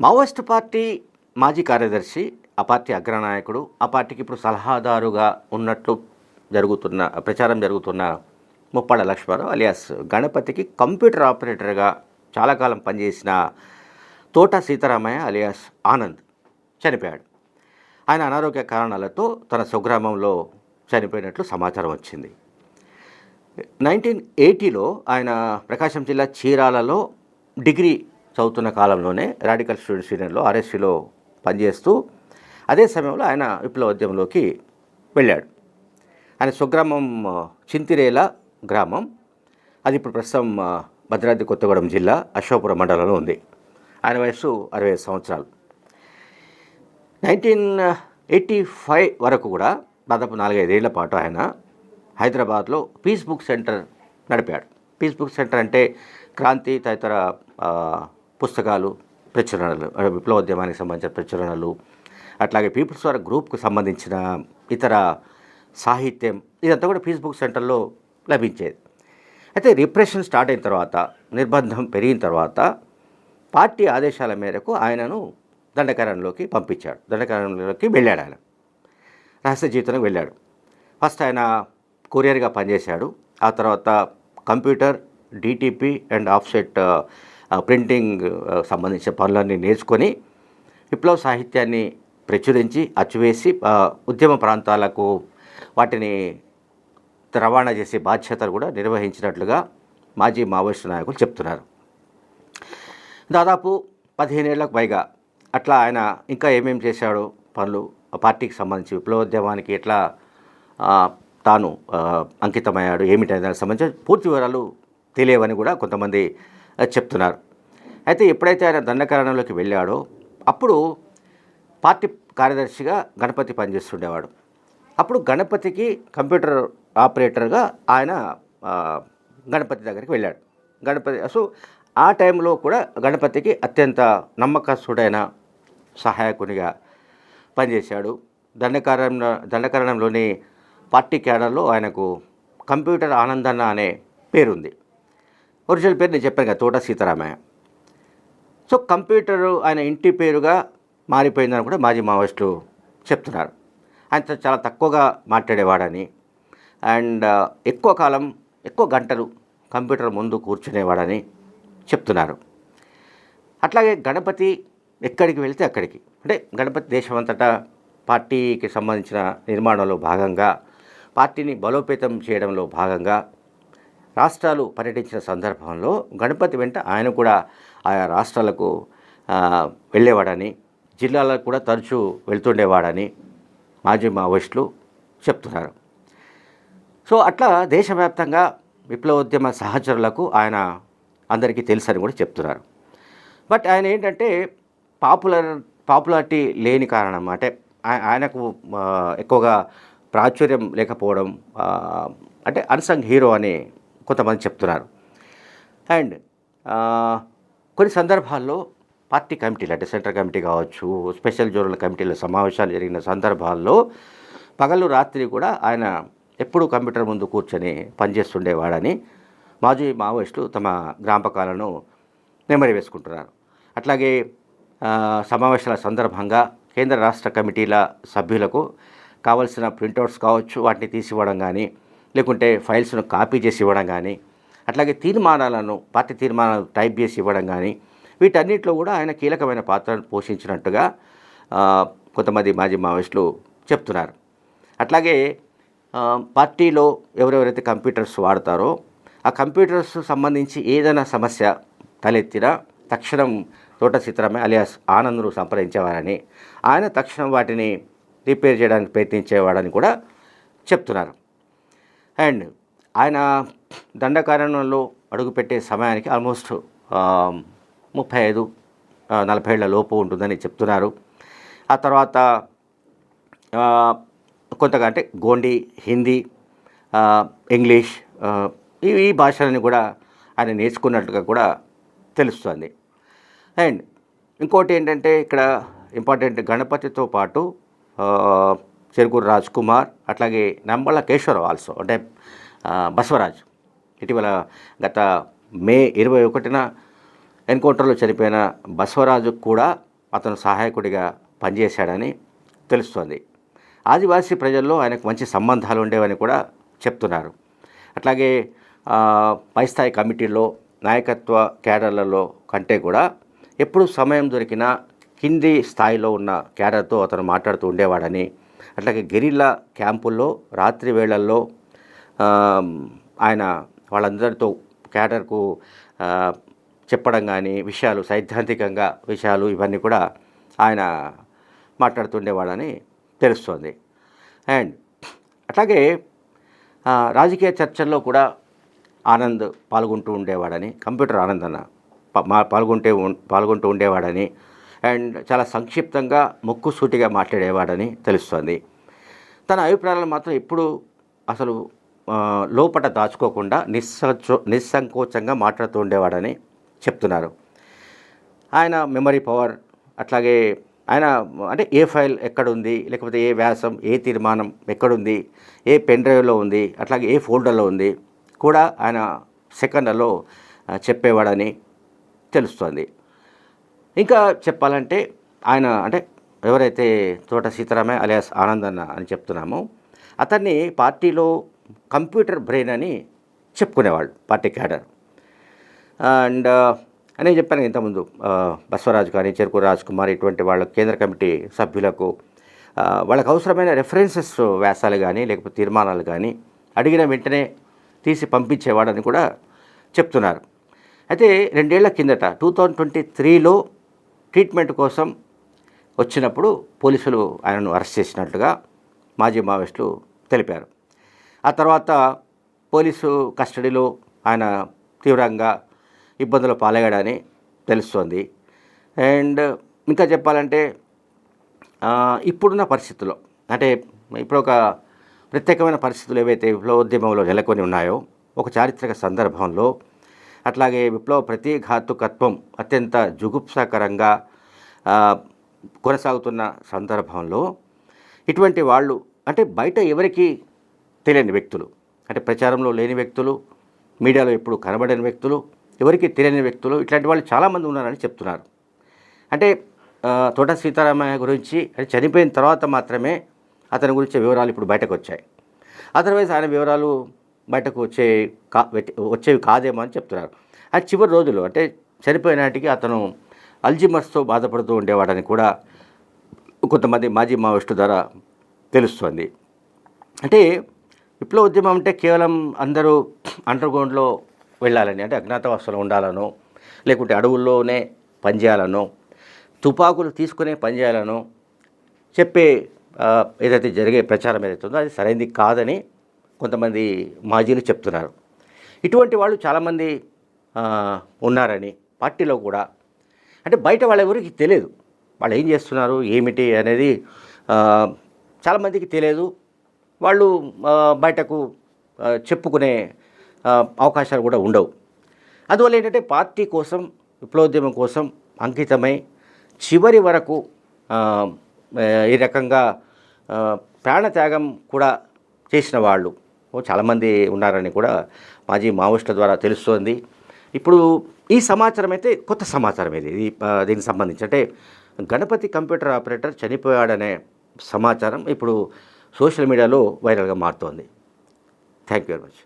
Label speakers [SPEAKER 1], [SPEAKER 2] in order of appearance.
[SPEAKER 1] Maoist party మాజీ కార్యదర్శి ఆ పార్టీ అగ్రనాయకుడు ఆ పార్టీకి ఇప్పుడు సలహాదారుగా ఉన్నట్లు జరుగుతున్న ప్రచారం జరుగుతున్న ముప్పాడ లక్ష్మణరావు అలియాస్ గణపతికి కంప్యూటర్ ఆపరేటర్గా చాలా కాలం పనిచేసిన తోట సీతారామయ్య అలియాస్ ఆనంద్ చనిపోయాడు. ఆయన అనారోగ్య కారణాలతో తన స్వగ్రామంలో చనిపోయినట్లు సమాచారం వచ్చింది. నైన్టీన్ ఎయిటీలో ఆయన ప్రకాశం జిల్లా చీరాలలో డిగ్రీ చదువుతున్న కాలంలోనే రాడికల్ స్టూడెంట్స్ యూనియన్లో ఆర్ఎస్సీలో పనిచేస్తూ అదే సమయంలో ఆయన విప్లవోద్యమంలోకి వెళ్ళాడు. ఆయన స్వగ్రామం చింతిరేల గ్రామం. అది ఇప్పుడు ప్రస్తుతం భద్రాద్రి కొత్తగూడెం జిల్లా అశోపురం మండలంలో ఉంది. ఆయన వయస్సు అరవై ఐదు సంవత్సరాలు. నైన్టీన్ ఎయిటీ ఫైవ్ వరకు కూడా దాదాపు నాలుగైదేళ్ళ పాటు ఆయన హైదరాబాద్లో పీస్ బుక్ సెంటర్ నడిపాడు. పీస్ బుక్ సెంటర్ అంటే క్రాంతి తదితర పుస్తకాలు ప్రచురణలు విప్లవోద్యమానికి సంబంధించిన ప్రచురణలు అట్లాగే పీపుల్స్ వార్ గ్రూప్కు సంబంధించిన ఇతర సాహిత్యం ఇదంతా కూడా ఫేస్బుక్ సెంటర్లో లభించేది. అయితే రిప్రెషన్ స్టార్ట్ అయిన తర్వాత నిర్బంధం పెరిగిన తర్వాత పార్టీ ఆదేశాల మేరకు ఆయనను దండకారణ్యంలోకి పంపించాడు. దండకారణ్యంలోకి వెళ్ళాడు ఆయన. రహస్య జీవితానికి వెళ్ళాడు. ఫస్ట్ ఆయన కొరియర్గా పనిచేశాడు. ఆ తర్వాత computer DTP and offset printing సంబంధించిన పనులన్నీ నేర్చుకొని విప్లవ సాహిత్యాన్ని ప్రచురించి అచ్చువేసి ఉద్యమ ప్రాంతాలకు వాటిని రవాణా చేసే బాధ్యతలు కూడా నిర్వహించినట్లుగా మాజీ మావోయిస్టు నాయకులు చెప్తున్నారు. దాదాపు పదిహేనేళ్ళకు పైగా అట్లా ఆయన ఇంకా ఏమేం చేశాడో పనులు పార్టీకి సంబంధించి విప్లవోద్యమానికి ఎట్లా తాను అంకితమయ్యాడు ఏమిటనే దానికి సంబంధించిన పూర్తి వివరాలు తెలియవని కూడా కొంతమంది చెప్తున్నారు. అయితే ఎప్పుడైతే ఆయన దండకారణంలోకి వెళ్ళాడో అప్పుడు పార్టీ కార్యదర్శిగా గణపతి పనిచేస్తుండేవాడు. అప్పుడు గణపతికి కంప్యూటర్ ఆపరేటర్గా ఆయన గణపతి దగ్గరికి వెళ్ళాడు. గణపతి సో ఆ టైంలో కూడా గణపతికి అత్యంత నమ్మకస్తుడైన సహాయకునిగా పనిచేశాడు. దండకారణం దండకారణంలోని పార్టీ క్యాడర్లో ఆయనకు కంప్యూటర్ ఆనందన్న అనే పేరుంది. ఒరిజినల్ పేరు నేను చెప్పాను కదా తోట సీతారామయ్య. సో కంప్యూటర్ ఆయన ఇంటి పేరుగా మారిపోయిందని కూడా మాజీ మావోయిస్టులు చెప్తున్నారు. ఆయన చాలా తక్కువగా మాట్లాడేవాడని. అండ్ ఎక్కువ కాలం ఎక్కువ గంటలు కంప్యూటర్ ముందు కూర్చునేవాడని చెప్తున్నారు. అట్లాగే గణపతి ఎక్కడికి వెళ్తే అక్కడికి. అంటే గణపతి దేశమంతటా పార్టీకి సంబంధించిన నిర్మాణంలో భాగంగా పార్టీని బలోపేతం చేయడంలో భాగంగా రాష్ట్రాలు పర్యటించిన సందర్భంలో గణపతి వెంట ఆయన కూడా ఆయా రాష్ట్రాలకు వెళ్ళేవాడని జిల్లాలకు కూడా తరచూ వెళ్తుండేవాడని మాజీ మావోయిస్టులు చెప్తున్నారు. సో అట్లా దేశవ్యాప్తంగా విప్లవోద్యమ సహచరులకు ఆయన అందరికీ తెలుసని కూడా చెప్తున్నారు. బట్ ఆయన ఏంటంటే పాపులర్ పాపులారిటీ లేని కారణం అంటే ఆయనకు ఎక్కువగా ప్రాచుర్యం లేకపోవడం అంటే అన్సంగ్ హీరో అని కొంతమంది చెప్తున్నారు. అండ్ కొన్ని సందర్భాల్లో పార్టీ కమిటీలు అంటే సెంట్రల్ కమిటీ కావచ్చు స్పెషల్ జోనల్ కమిటీల సమావేశాలు జరిగిన సందర్భాల్లో పగలు రాత్రి కూడా ఆయన ఎప్పుడూ కంప్యూటర్ ముందు కూర్చొని పనిచేస్తుండేవాడని మాజీ మావోయిస్టులు తమ జ్ఞాపకాలను నెమరి వేసుకుంటున్నారు. అట్లాగే సమావేశాల సందర్భంగా కేంద్ర రాష్ట్ర కమిటీల సభ్యులకు కావలసిన ప్రింటౌట్స్ కావచ్చు వాటిని తీసివ్వడం కానీ లేకుంటే ఫైల్స్ను కాపీ చేసి ఇవ్వడం కానీ అట్లాగే తీర్మానాలను పార్టీ తీర్మానాలు టైప్ చేసి ఇవ్వడం కానీ వీటన్నిటిలో కూడా ఆయన కీలకమైన పాత్రను పోషించినట్టుగా కొంతమంది మాజీ మావోయిస్టులు చెప్తున్నారు. అట్లాగే పార్టీలో ఎవరెవరైతే కంప్యూటర్స్ వాడతారో ఆ కంప్యూటర్స్ సంబంధించి ఏదైనా సమస్య తలెత్తినా తక్షణం తోట సీతారామయ్య అలియాస్ ఆనంద్ను సంప్రదించేవారని ఆయన తక్షణం వాటిని రిపేర్ చేయడానికి ప్రయత్నించేవాడని కూడా చెప్తున్నారు. అండ్ ఆయన దండకారణంలో అడుగుపెట్టే సమయానికి ఆల్మోస్ట్ ముప్పై ఐదు నలభై ఏళ్ళ లోపు ఉంటుందని చెప్తున్నారు. ఆ తర్వాత కొంతగా అంటే గోండి హిందీ ఇంగ్లీష్ ఈ భాషలని కూడా ఆయన నేర్చుకున్నట్టుగా కూడా తెలుస్తుంది. అండ్ ఇంకోటి ఏంటంటే ఇక్కడ ఇంపార్టెంట్ గణపతితో పాటు చెరుకూరు రాజ్ కుమార్ అట్లాగే నంబళ్ళ కేశవరావు ఆల్సో అంటే బసవరాజ్. ఇటీవల గత మే ఇరవై ఒకటిన ఎన్కౌంటర్లో చనిపోయిన బసవరాజు కూడా అతను సహాయకుడిగా పనిచేశాడని తెలుస్తోంది. ఆదివాసీ ప్రజల్లో ఆయనకు మంచి సంబంధాలు ఉండేవని కూడా చెప్తున్నారు. అట్లాగే పైస్థాయి పై స్థాయి కమిటీలో నాయకత్వ క్యాడర్లలో కంటే కూడా ఎప్పుడు సమయం దొరికినా కింది స్థాయిలో ఉన్న క్యాడర్తో అతను మాట్లాడుతూ ఉండేవాడని అట్లాగే గెరిల్లా క్యాంపుల్లో రాత్రి వేళల్లో ఆయన వాళ్ళందరితో క్యాడర్కు చెప్పడం కానీ విషయాలు సైద్ధాంతికంగా విషయాలు ఇవన్నీ కూడా ఆయన మాట్లాడుతుండేవాడని తెలుస్తోంది. అండ్ అట్లాగే రాజకీయ చర్చల్లో కూడా ఆనంద్ పాల్గొంటూ ఉండేవాడని కంప్యూటర్ ఆనంద్ అన్న పాల్గొంటే పాల్గొంటూ ఉండేవాడని అండ్ చాలా సంక్షిప్తంగా ముక్కుసూటిగా మాట్లాడేవాడని తెలుస్తోంది. తన అభిప్రాయాలను మాత్రం ఎప్పుడు అసలు లోపట దాచుకోకుండా నిస్సంచో నిస్సంకోచంగా మాట్లాడుతూ ఉండేవాడని చెప్తున్నారు. ఆయన మెమరీ పవర్ అట్లాగే ఆయన అంటే ఏ ఫైల్ ఎక్కడుంది లేకపోతే ఏ వ్యాసం ఏ తీర్మానం ఎక్కడుంది ఏ పెన్ డ్రైవ్లో ఉంది అట్లాగే ఏ ఫోల్డర్లో ఉంది కూడా ఆయన సెకండ్లలో చెప్పేవాడని తెలుస్తోంది. ఇంకా చెప్పాలంటే ఆయన అంటే ఎవరైతే తోట సీతారామయ్య అలియాస్ ఆనంద్ అన్న అని చెప్తున్నామో అతన్ని పార్టీలో కంప్యూటర్ బ్రెయిన్ అని చెప్పుకునేవాళ్ళు పార్టీ క్యాడర్. అండ్ నేను చెప్పాను ఇంతకుముందు ఆ, బసవరాజు కానీ చెరుకు రాజ్ కుమార్ ఇటువంటి వాళ్ళ కేంద్ర కమిటీ సభ్యులకు వాళ్ళకు అవసరమైన రెఫరెన్సెస్ వ్యాసాలు కానీ లేకపోతే తీర్మానాలు కానీ అడిగిన వెంటనే తీసి పంపించేవాడని కూడా చెప్తున్నారు. అయితే రెండేళ్ళ కిందట టూ థౌజండ్ ట్వంటీ త్రీలో ట్రీట్మెంట్ కోసం వచ్చినప్పుడు పోలీసులు ఆయనను అరెస్ట్ చేసినట్లుగా మాజీ మావోయిస్టులు తెలిపారు. ఆ తర్వాత పోలీసు కస్టడీలో ఆయన తీవ్రంగా ఇబ్బందులు పాలయ్యాడని తెలుస్తోంది. అండ్ ఇంకా చెప్పాలంటే ఇప్పుడున్న పరిస్థితుల్లో అంటే ఇప్పుడు ఒక ప్రత్యేకమైన పరిస్థితులు ఏవైతే విప్లవోద్యమంలో నెలకొని ఉన్నాయో ఒక చారిత్రక సందర్భంలో అట్లాగే విప్లవ ప్రతిఘాతుకత్వం అత్యంత జుగుప్సాకరంగా కొనసాగుతున్న సందర్భంలో ఇటువంటి వాళ్ళు అంటే బయట ఎవరికి తెలియని వ్యక్తులు అంటే ప్రచారంలో లేని వ్యక్తులు మీడియాలో ఎప్పుడు కనబడని వ్యక్తులు ఎవరికి తెలియని వ్యక్తులు ఇట్లాంటి వాళ్ళు చాలామంది ఉన్నారని చెప్తున్నారు. అంటే తోట సీతారామయ్య గురించి అంటే చనిపోయిన తర్వాత మాత్రమే అతని గురించి వివరాలు ఇప్పుడు బయటకు వచ్చాయి అదర్వైజ్ ఆయన వివరాలు బయటకు వచ్చే కా వచ్చేవి కాదేమో అని చెప్తున్నారు. ఆ చివరి రోజులు అంటే చనిపోయినాటికి అతను అల్జిమర్స్తో బాధపడుతూ ఉండేవాడని కూడా కొంతమంది మాజీ మావోయిస్టు ద్వారా తెలుస్తోంది. అంటే విప్లవ ఉద్యమం అంటే కేవలం అందరూ అండర్ గ్రౌండ్లో వెళ్ళాలని అంటే అజ్ఞాతవాసంలో ఉండాలనో లేకుంటే అడవుల్లోనే పనిచేయాలనో తుపాకులు తీసుకునే పనిచేయాలనో చెప్పే ఏదైతే జరిగే ప్రచారం ఏదైతే ఉందో అది సరైనది కాదని కొంతమంది మాజీలు చెప్తున్నారు. ఇటువంటి వాళ్ళు చాలామంది ఉన్నారని పార్టీలో కూడా. అంటే బయట వాళ్ళెవరికి తెలియదు. వాళ్ళు ఏం చేస్తున్నారు ఏమిటి అనేది చాలామందికి తెలియదు. వాళ్ళు బయటకు చెప్పుకునే అవకాశాలు కూడా ఉండవు. అందువల్ల ఏంటంటే పార్టీ కోసం విప్లవోద్యమం కోసం అంకితమై చివరి వరకు ఈ రకంగా ప్రాణత్యాగం కూడా చేసిన వాళ్ళు చాలామంది ఉన్నారని కూడా మాజీ మావోయిస్టుల ద్వారా తెలుస్తోంది. ఇప్పుడు ఈ సమాచారం అయితే కొత్త సమాచారం ఇది. ఇది దీనికి సంబంధించి అంటే గణపతి కంప్యూటర్ ఆపరేటర్ చనిపోయాడనే సమాచారం ఇప్పుడు సోషల్ మీడియాలో వైరల్గా మారుతోంది. Thank you very much.